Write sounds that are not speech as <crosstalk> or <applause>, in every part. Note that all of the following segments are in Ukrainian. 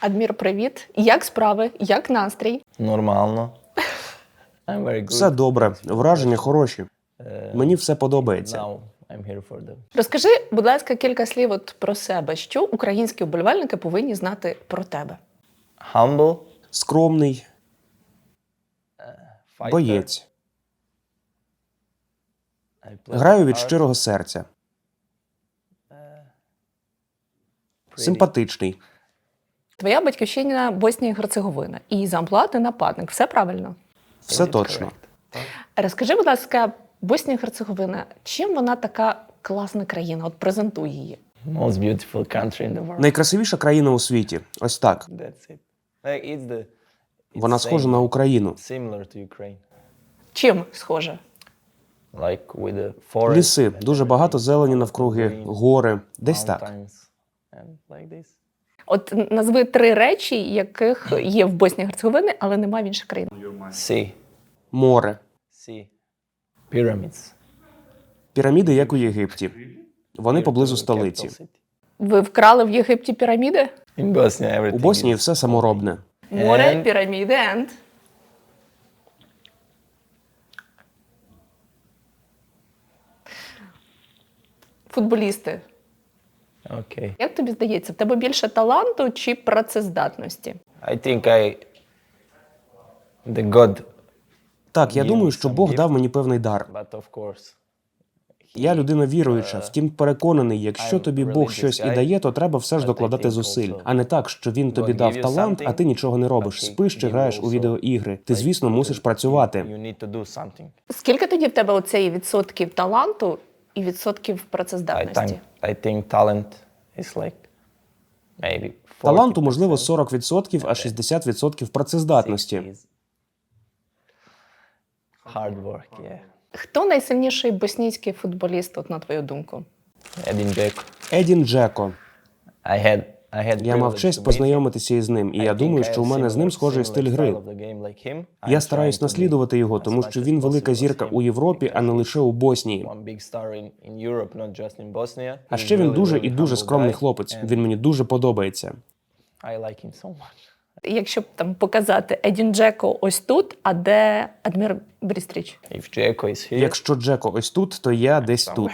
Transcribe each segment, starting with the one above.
Адмір, привіт. Як справи? Як настрій? Нормально. <laughs> I'm very good. Все добре, враження хороші. Е, Мені все подобається. Now I'm here for them. Розкажи, будь ласка, кілька слів от про себе. Що українські вболівальники повинні знати про тебе? Humble. Скромний, Fighter. боєць. I play Граю від hard, щирого серця. pretty. Симпатичний. Твоя батьківщина Боснія і Герцеговина. І за амплуа ти нападник. Все правильно. Все точно. Розкажи, будь ласка, Боснія і Герцеговина, чим вона така класна країна? От презентуй її. Most beautiful country in the world. Найкрасивіша країна у світі. Ось так. That's it. Like it's the. It's Вона same- схожа на Україну. Similar to Ukraine. Чим схоже? Like with the forest. Ліси, дуже багато зелені навкруги, гори. Десь так. And. От назви три речі, яких є в Боснії і Герцеговині, але немає в інших країнах. Sea. Море. Sea. Pyramids. Піраміди, як у Єгипті. Вони поблизу столиці. Ви вкрали в Єгипті піраміди? In Bosnia, У Боснії is- все саморобне. Море, And- піраміди, енд. Футболісти. Okay. Як тобі здається, в тебе більше таланту чи працездатності? I think I. The God, Так, я думаю, що Бог дав мені певний дар. but of course. Я людина віруюча, втім переконаний, якщо тобі Бог щось і дає, то треба все ж докладати зусиль, а не так, що він тобі дав талант, а ти нічого не робиш. Спиш чи граєш у відеоігри. Ти, звісно, мусиш працювати. Скільки тоді в тебе оцеї відсотків таланту і відсотків I, працездатності? think, I think talent is like maybe 40%. Таланту можливо 40%, а 60% працездатності. Hard work, yeah. Хто найсильніший боснійський футболіст, от на твою думку? Едін Джеко. Едін Джеко. I had Я мав честь познайомитися із ним, і я думаю, що у мене з ним схожий стиль гри. Я стараюсь наслідувати його, тому що він велика зірка у Європі, а не лише у Боснії. А ще він дуже і дуже скромний хлопець. Він мені дуже подобається. Якщо б там показати Едін Джеко ось тут, а де Адмір Брістріч? Якщо Джеко ось тут, то я десь тут.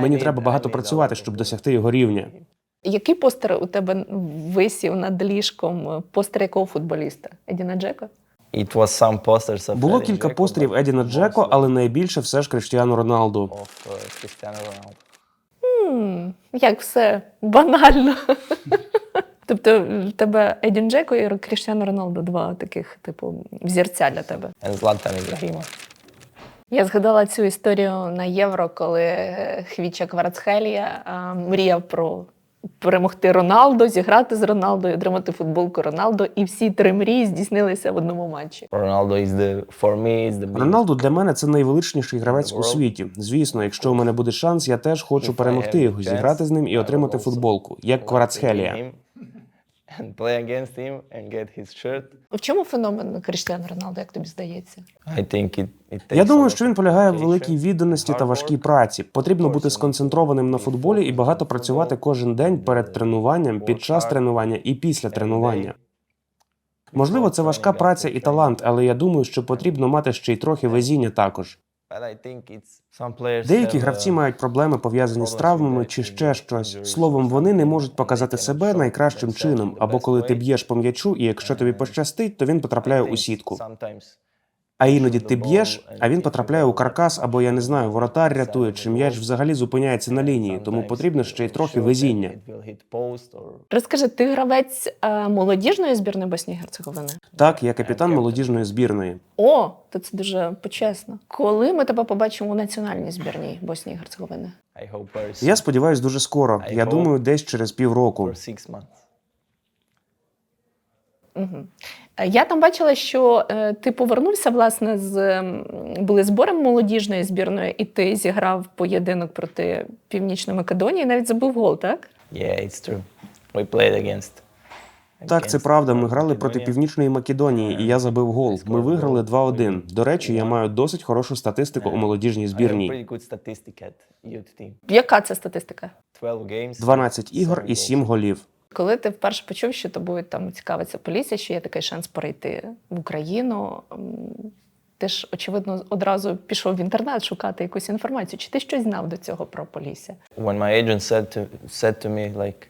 Мені треба багато працювати, щоб досягти його рівня. Який постер у тебе висів над ліжком? Постер якого футболіста? Едіна Джеко? It was some posters of Було кілька постерів Едіна Джеко, але найбільше все ж Криштіану Роналду. Ronaldo. М, Як все банально. <laughs> Тобто в тебе Едін Джеко і Кріштіану Роналду два таких, типу, взірця для тебе. And Zlatan Ibrahimov. Я згадала цю історію на євро, коли Хвіча Кварцхелія мріяв про перемогти Роналдо, зіграти з Роналдо і отримати футболку Роналдо. І всі три мрії здійснилися в одному матчі. Ronaldo is the for me is the Роналду для мене це найвеличніший гравець у світі. Звісно, якщо у мене буде шанс, я теж хочу перемогти його, зіграти з ним і отримати футболку, як Кварацхелія. And play against him and get his shirt. В чому феномен Кріштіану Роналдо, як тобі здається? I think it, it takes Я думаю, що він полягає в великій відданості та важкій праці. Потрібно бути сконцентрованим на футболі і багато працювати кожен день перед тренуванням, під час тренування і після тренування. Можливо, це важка праця і талант, але я думаю, що потрібно мати ще й трохи везіння також. Деякі гравці uh, мають проблеми пов'язані з травмами чи ще щось. Словом, вони не можуть показати себе найкращим чином, або коли ти б'єш по м'ячу, і якщо тобі пощастить, то він потрапляє у сітку. А іноді ти б'єш, а він потрапляє у каркас, або я не знаю, воротар рятує, чи м'яч взагалі зупиняється на лінії, тому потрібно ще й трохи везіння. Розкажи, ти гравець е, молодіжної збірної Боснії Герцеговини? Так, я капітан молодіжної збірної. О, то це дуже почесно. Коли ми тебе побачимо у національній збірній Боснії Герцеговини? Я сподіваюся дуже скоро. Я думаю, десь через півроку. Угу. Я там бачила, що е, ти повернувся власне з були збором молодіжної збірної, і ти зіграв поєдинок проти Північної Македонії, навіть забив гол, так? Yeah, it's true. We played against Так, це правда. Ми грали проти Північної Македонії, і я забив гол. Ми виграли 2-1. До речі, я маю досить хорошу статистику у молодіжній збірній. Яка це статистика? 12 ігор і 7 голів. Коли ти вперше почув, що тобою там цікавиться поліція, що є такий шанс перейти в Україну, ти ж очевидно одразу пішов в інтернет шукати якусь інформацію. Чи ти щось знав до цього про полісся? When my agent said to said to me like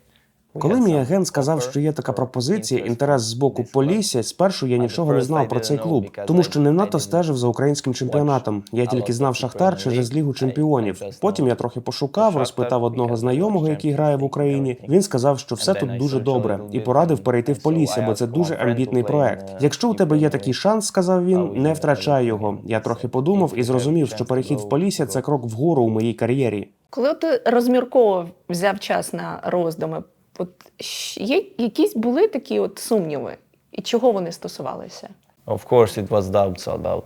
Коли мій агент сказав, що є така пропозиція, інтерес з боку Полісся, спершу я нічого не знав про цей клуб, тому що не надто стежив за українським чемпіонатом. Я тільки знав Шахтар через Лігу чемпіонів. Потім я трохи пошукав, розпитав одного знайомого, який грає в Україні. Він сказав, що все тут дуже добре, і порадив перейти в Полісся, бо це дуже амбітний проект. uh, Якщо у тебе є такий шанс, сказав він, не втрачай його. Я трохи подумав і зрозумів, що перехід в Полісся це крок вгору у моїй кар'єрі. Коли ти розмірково взяв час на роздуми, от є якісь були такі от сумніви, і чого вони стосувалися? Of course, it was doubts about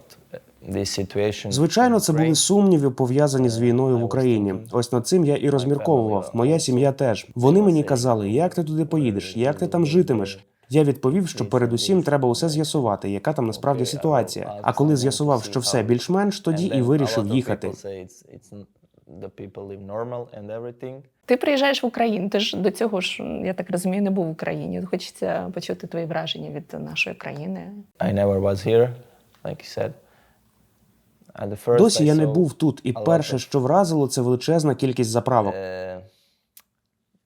this situation. Звичайно, це були сумніви пов'язані з війною в Україні. Ось над цим я і розмірковував. Моя сім'я теж. Вони мені казали, як ти туди поїдеш, як ти там житимеш. Я відповів, що передусім треба усе з'ясувати, яка там насправді ситуація. А коли з'ясував, що все більш-менш, тоді і вирішив їхати. Ти приїжджаєш в Україну, ти ж до цього ж, я так розумію, не був в Україні. Хочеться почути твої враження від нашої країни. I never was here, like you said. At the first Досі I я не був тут, і перше, що вразило, це величезна кількість заправок. uh,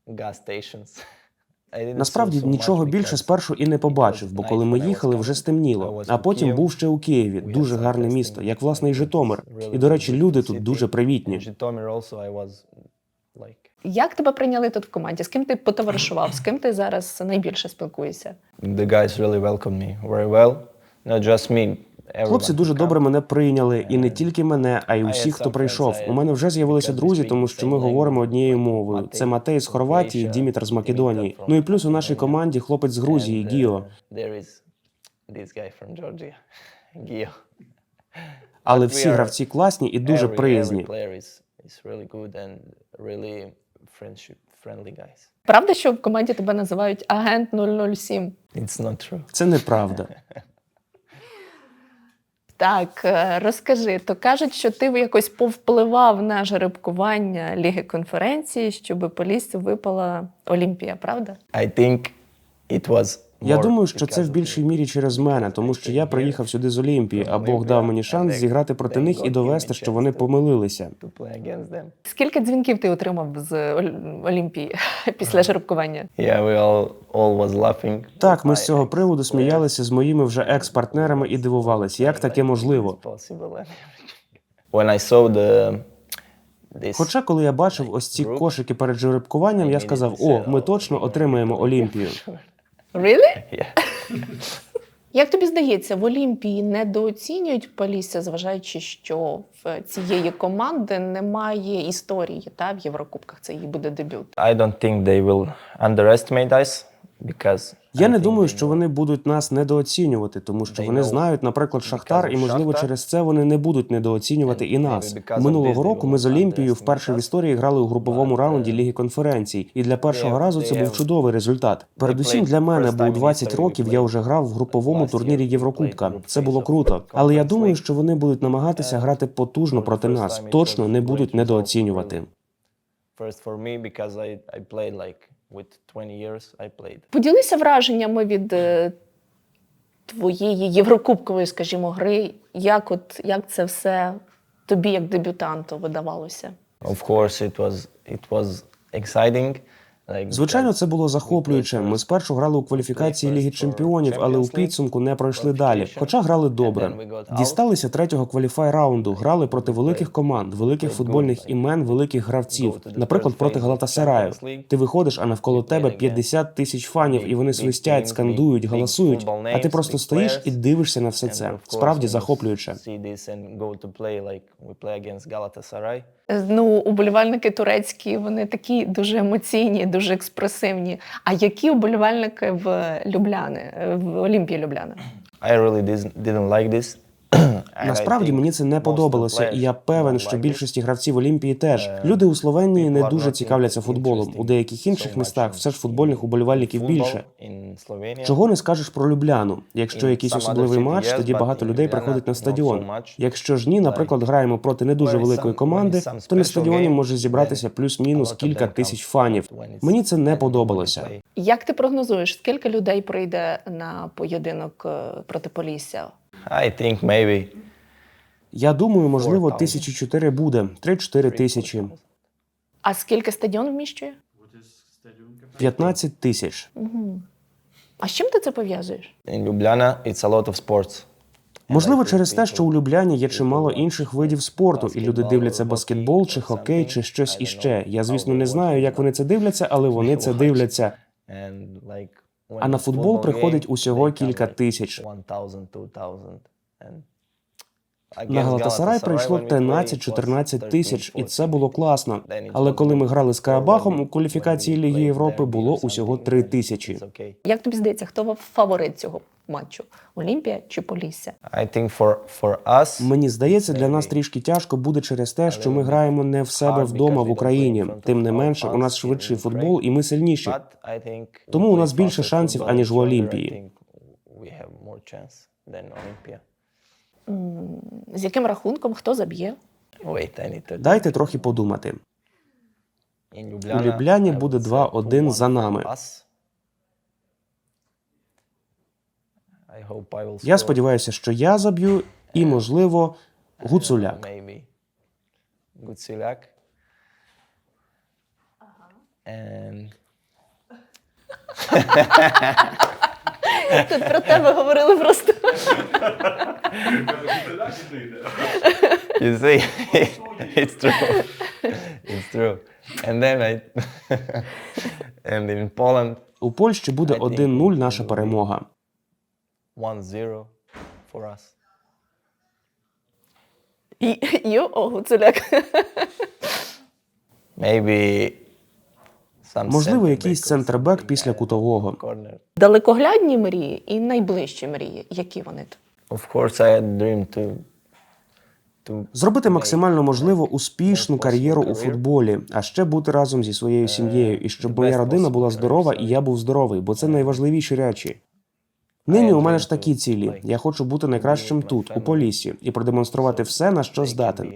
gas stations. Насправді нічого більше спершу і не побачив, бо коли ми їхали, вже стемніло. А потім був ще у Києві. Дуже гарне місто, як власне і Житомир. І до речі, люди тут дуже привітні. In Житомир also I was like Як тебе прийняли тут в команді? З ким ти потоваришував? <clears throat> З ким ти зараз найбільше спілкуєшся? the guys really welcomed me very well. Not just me. Хлопці дуже добре мене прийняли, і не тільки мене, а й I усіх, хто прийшов. У мене вже з'явилися друзі, тому що ми говоримо однією мовою. Це Матей з Хорватії, Дімітр з Македонії. Ну і плюс у нашій команді хлопець з Грузії, uh, Гіо. Але всі гравці класні і дуже приязні. Friendship friendly guys. Правда, що в команді тебе називають агент 007? It's not true. Це неправда. <laughs> Так, е, розкажи, то кажуть, що ти якось повпливав на жеребкування Ліги конференції, щоб Поліссю випала Олімпія, правда? I think it was Я думаю, що це в більшій мірі через мене, тому що я приїхав сюди з Олімпії, а Бог дав мені шанс зіграти проти них і довести, що вони помилилися. Скільки дзвінків ти отримав з Олімпії <laughs> після жеребкування? Так, ми з цього приводу сміялися з моїми вже екс-партнерами і дивувались, як таке можливо. Хоча, коли я бачив ось ці кошики перед жеребкуванням, я сказав: о, ми точно отримаємо Олімпію. Really? yeah. <laughs> Як тобі здається, в Олімпії недооцінюють Полісся, зважаючи, що в цієї команди немає історії та в Єврокубках. Це її буде дебют. I don't think they will underestimate us because Я не думаю, що вони будуть нас недооцінювати, тому що вони знають, наприклад, Шахтар, і можливо через це вони не будуть недооцінювати і нас. Минулого року ми з Олімпією вперше в історії грали у груповому раунді uh, Ліги конференцій, і для першого разу це був чудовий результат. Передусім для мене, бо у 20 років я вже грав в груповому турнірі Єврокубка. Це було круто. Але я думаю, що вони будуть намагатися грати потужно проти нас. Точно не будуть недооцінювати. First for me because I, I played like with 20 years I played. Поділися враженнями від е, твоєї єврокубкової, скажімо, гри. Як от як це все тобі, як дебютанту, видавалося? Of course it was it was exciting. Звичайно, це було захоплююче. Ми спершу грали у кваліфікації Ліги Чемпіонів, але у підсумку не пройшли далі. Хоча грали добре. Дісталися третього кваліфай раунду, грали проти великих команд, великих футбольних імен, великих гравців. Наприклад, проти Галатасараю. Ти виходиш, а навколо тебе 50 тисяч фанів, і вони свистять, скандують, галасують. А ти просто стоїш і дивишся на все це. Справді захоплююче. Ну, уболівальники турецькі, вони такі дуже емоційні, дуже експресивні. А які уболівальники в Любляни, в Олімпії Любляни? I really didn't like this Насправді мені це не подобалося, і я певен, що більшості гравців Олімпії теж. Люди у Словенії не дуже цікавляться футболом. У деяких інших містах все ж футбольних уболівальників більше. Чого не скажеш про Любляну? Якщо якийсь особливий матч, тоді багато людей приходить на стадіон. Якщо ж ні, наприклад, граємо проти не дуже великої команди, то на стадіоні може зібратися плюс-мінус кілька тисяч фанів. Мені це не подобалося. Як ти прогнозуєш, скільки людей прийде на поєдинок е, проти Полісся? I think maybe Я думаю, можливо, тисячі чотири буде, 3-4 тисячі, А скільки стадіон вміщує? 15 тисяч. А з чим ти це пов'язуєш? Ljubljana it's a lot of sports. Можливо, через те, що у Любляні є чимало інших видів спорту, і люди дивляться баскетбол, чи хокей, чи щось іще. Я, звісно, не знаю, як вони це дивляться, але вони це дивляться. А на футбол приходить усього кілька тисяч. 1,000, 2,000. And На Галатасарай прийшло when we played, it was 13-14 тисяч, і це було класно. Але коли ми грали з Карабахом у кваліфікації Ліги Європи було усього something, 3 тисячі. Як тобі здається, хто фаворит цього матчу? Олімпія чи Полісся? Мені здається, для нас трішки тяжко буде через те, що ми граємо не в себе вдома в Україні. Тим не менше, у нас швидший футбол, і ми сильніші. Тому у нас більше шансів, аніж в Олімпії. З яким рахунком хто заб'є? Дайте трохи подумати. У Любляні буде would say 2-1 за нами. Я сподіваюся, що я заб'ю, і, можливо, Гуцуляк. Гуцуляк. And <laughs> Тут про тебе говорили просто. you see, it's true. It's true. And then I, and in Poland, У Польщі буде I think 1-0 наша перемога. 1-0 for us. Ю, о, Гуцуляк. Maybe Можливо, якийсь центрбек після кутового. Далекоглядні мрії і найближчі мрії. Які вони? Of course, I had dream to Зробити максимально можливо успішну кар'єру у футболі, а ще бути разом зі своєю сім'єю, і щоб моя родина була здорова, і я був здоровий, бо це найважливіші речі. Нині у мене ж такі цілі. Я хочу бути найкращим тут, у Поліссі, і продемонструвати все, на що здатен.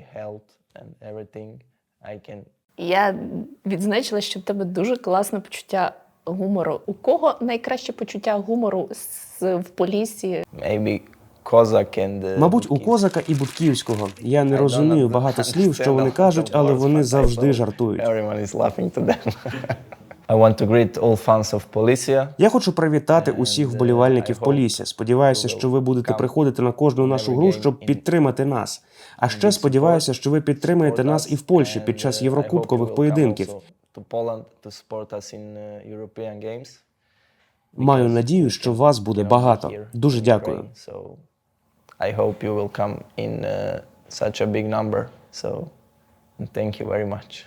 Я відзначила, що в тебе дуже класне почуття гумору. У кого найкраще почуття гумору з- в Полісі? maybe Козак and uh, Мабуть, у Козака і Будківського. Я не розумію багато слів, що вони кажуть, але вони завжди жартують. <laughs> I want to greet all fans of Policia. Я хочу привітати усіх uh, вболівальників Полісся. Сподіваюся, що ви будете приходити на кожну нашу гру, щоб підтримати нас. А ще сподіваюся, що ви підтримаєте нас і в Польщі під час uh, єврокубкових поєдинків. uh. Маю надію, що вас буде багато. Дуже дякую. I hope you will come in uh, such a big number. So thank you very much.